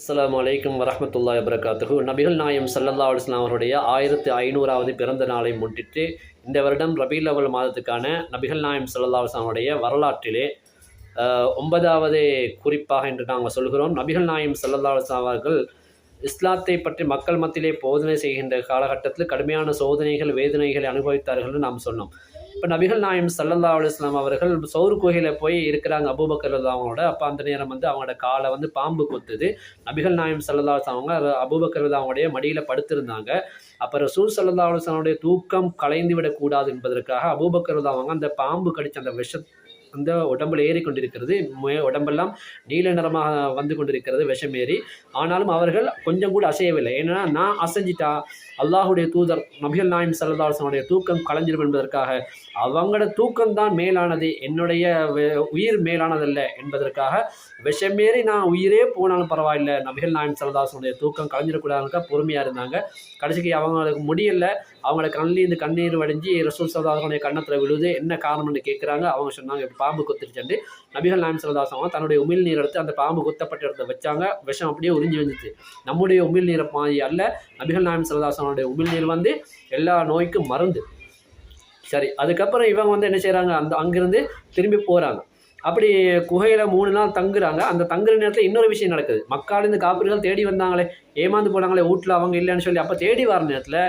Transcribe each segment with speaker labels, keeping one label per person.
Speaker 1: அஸ்லாம் வலைக்கம் வரமத்துல்லா வபரகாத்துஹு. நபிகள் நாயம் சல்லல்லா அலுவலாம் அவருடைய ஆயிரத்தி ஐநூறாவது பிறந்த நாளை முன்னிட்டு இந்த வருடம் ரபீல் அவல் மாதத்துக்கான நபிகள் நாயம் சல்லல்லா அலுவலாமுடைய வரலாற்றிலே ஒன்பதாவது குறிப்பாக என்று நாங்கள் சொல்கிறோம். நபிகள் நாயம் சல்லல்லா அலுவலாம் அவர்கள் இஸ்லாத்தை பற்றி மக்கள் மத்தியிலே போதனை செய்கின்ற காலகட்டத்தில் கடுமையான சோதனைகள் வேதனைகளை அனுபவித்தார்கள் நாம் சொன்னோம். இப்போ நபிகள் நாயம் சல்லல்லா அலுவலாம் அவர்கள் சௌர் குகையில் போய் இருக்கிறாங்க அபூபக்கர் அவங்களோட. அப்போ அந்த நேரம் வந்து அவங்களோட காலை வந்து பாம்பு கொத்துது. நபிகள் நாயம் சல்லல்லா அலுவலாம் அவங்க அபூபக்கர் அவங்களுடைய மடியில் படுத்திருந்தாங்க. அப்போ ரசூல் சல்லல்லா அலுவலாமுடைய தூக்கம் கலைந்து விடக்கூடாது என்பதற்காக அபூபக்கர் அவங்க அந்த பாம்பு கடித்த அந்த விஷ அந்த உடம்புல ஏறி கொண்டிருக்கிறது. மே- உடம்பெல்லாம் நீல நிறமாக வந்து கொண்டிருக்கிறது விஷம் ஏறி. ஆனாலும் அவர்கள் கொஞ்சம் கூட அசையவில்லை. ஏன்னா நான் அசைஞ்சிட்டா அல்லாஹுடைய தூதர் நபிகள் நாயம் சல்லாஹனுடைய தூக்கம் கலைஞ்சிடும் என்பதற்காக அவங்களோட தூக்கம் தான் மேலானது. என்னுடைய வே- உயிர் மேலானதல்ல என்பதற்காக விஷமேறி நான் உயிரே போனாலும் பரவாயில்லை. நபிகள் நாயம் சல்லாஹனுடைய தூக்கம் கலைஞ்சிடக்கூடாதுக்கா பொறுமையாக இருந்தாங்க. கடைசிக்கு அவங்களுக்கு முடியல. அவங்கள கண்ணிலேருந்து கண்ணீர் வடிஞ்சு ரசூல் சல்லாஹனுடைய கண்ணத்தில் விழுது. என்ன காரணம்னு கேட்குறாங்க அவங்க சொன்னாங்க பாம்பு கொத்திருச்சுண்டு நபிகள் நாயம் சல்லாஸ் தன்னுடைய உமிழ் நீர் எடுத்து அந்த பாம்பு குத்தப்பட்ட இடத்த வச்சாங்க. விஷம் அப்படியே உறிஞ்சி வந்துச்சு நம்முடைய உமிழ் நீரை மாதிரி அல்ல. நபிகள் நாயம் சல்லாசனுடைய உமிழ் நீர் வந்து எல்லா நோய்க்கும் மருந்து. சரி அதுக்கப்புறம் இவங்க வந்து என்ன செய்கிறாங்க அந்த அங்கேருந்து திரும்பி போகிறாங்க அப்படி குகையில் மூணு நாள் தங்குறாங்க. அந்த தங்குற நேரத்தில் இன்னொரு விஷயம் நடக்குது. மக்காலேருந்து காப்பீர்கள் தேடி வந்தாங்களே. ஏமாந்து போனாங்களே வீட்டில் அவங்க இல்லைன்னு சொல்லி அப்போ தேடி வர நேரத்தில்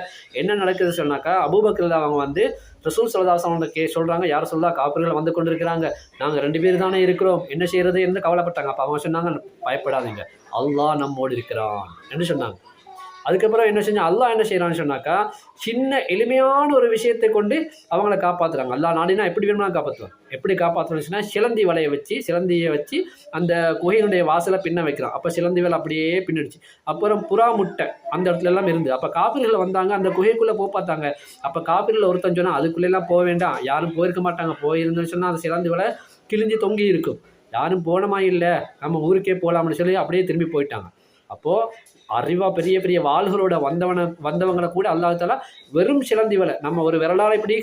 Speaker 1: என்ன நடக்குது சொன்னாக்கா அபூபக்கர் அவங்க வந்து ரசூல் சலதாஸ் அவங்க கே சொல்கிறாங்க யார் சொல்லா காப்பர்கள் வந்து கொண்டு இருக்கிறாங்க நாங்கள் ரெண்டு பேர் தானே இருக்கிறோம். என்ன செய்யறது? என்று கவலைப்பட்டாங்க. அப்போ அவங்க சொன்னாங்க பயப்படாதீங்க. அல்லாஹ் நம்மோடு இருக்கிறான். என்று சொன்னாங்க. அதுக்கப்புறம் என்ன செஞ்சா அல்லா என்ன செய்கிறான்னு சொன்னாக்கா சின்ன எளிமையான ஒரு விஷயத்தை கொண்டு அவங்கள காப்பாற்றுறாங்க அல்லா நாடினா எப்படி வேணும்னா காப்பாற்றுவாங்க எப்படி காப்பாற்றணும்னு சொன்னால் சிலந்தி வலையை வச்சு சிலந்தியை வச்சு அந்த குகையினுடைய வாசலை பின்ன வைக்கிறான். அப்போ சிலந்தி வேலை அப்படியே பின்னிடுச்சு. அப்புறம் புறா முட்டை அந்த இடத்துல எல்லாம் இருந்து அப்போ காப்பீர்கள் வந்தாங்க அந்த குகைக்குள்ளே போக பார்த்தாங்க. அப்போ காப்பீர்கள் ஒருத்தன் சொன்னால் அதுக்குள்ளெல்லாம் போக வேண்டாம். யாரும் போயிருக்க மாட்டாங்க. போயிருந்தேன்னு சொன்னால் அந்த சிலந்தி வலை கிழிஞ்சு தொங்கி இருக்கும். யாரும் போனமா இல்லை. நம்ம ஊருக்கே போகலாம்னு சொல்லி அப்படியே திரும்பி போயிட்டாங்க. அப்போது அறிவா பெரிய பெரிய வாள்களோட வந்தவன வந்தவங்களை கூட அல்லாஹால வெறும் சிலந்தி வலை. நம்ம ஒரு விரலால் இப்படி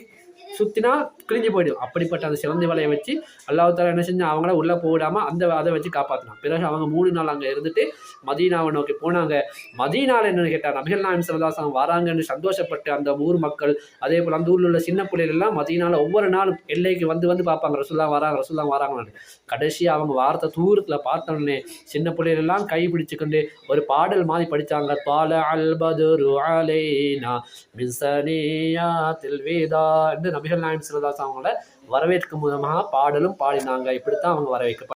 Speaker 1: சுற்றினா கிழிஞ்சு போயிடும். அப்படிப்பட்ட அந்த சிலந்தி வலையை வச்சு அல்லாஹால என்ன செஞ்சால் அவங்கள உள்ளே போடாமல் அந்த அதை வச்சு காப்பாற்றினான் பிறகு அவங்க மூணு நாள் அங்கே இருந்துட்டு மதீனாவை நோக்கி போனாங்க. மதீனாவில் என்னன்னு கேட்டால் நபிகள் நாயம் சிலதாசம் வராங்கன்னு சந்தோஷப்பட்டு அந்த ஊர் மக்கள் அதே போல் அந்த ஊரில் உள்ள சின்ன பிள்ளைகள்லாம் மதீனாவில் ஒவ்வொரு நாளும் எல்லைக்கு வந்து வந்து பார்ப்பாங்க. ரசுல்லாம் வராங்க ரசுல்லாம் வராங்கன்னு கடைசியாக அவங்க வார்த்தை தூரத்தில் பார்த்தோன்னே சின்ன பிள்ளைகளெல்லாம் கை பிடிச்சுக்கொண்டு ஒரு பாடல் மாதிரி படித்தாங்க பால அல்பதுரு அலைனா மின்சனியாத்தில் தில்வேதா என்று நபிகள் நாயம் சிலதாஸ் அவங்கள வரவேற்கும் விதமாக பாடலும் பாடினாங்க. இப்படித்தான் அவங்க வரவேற்க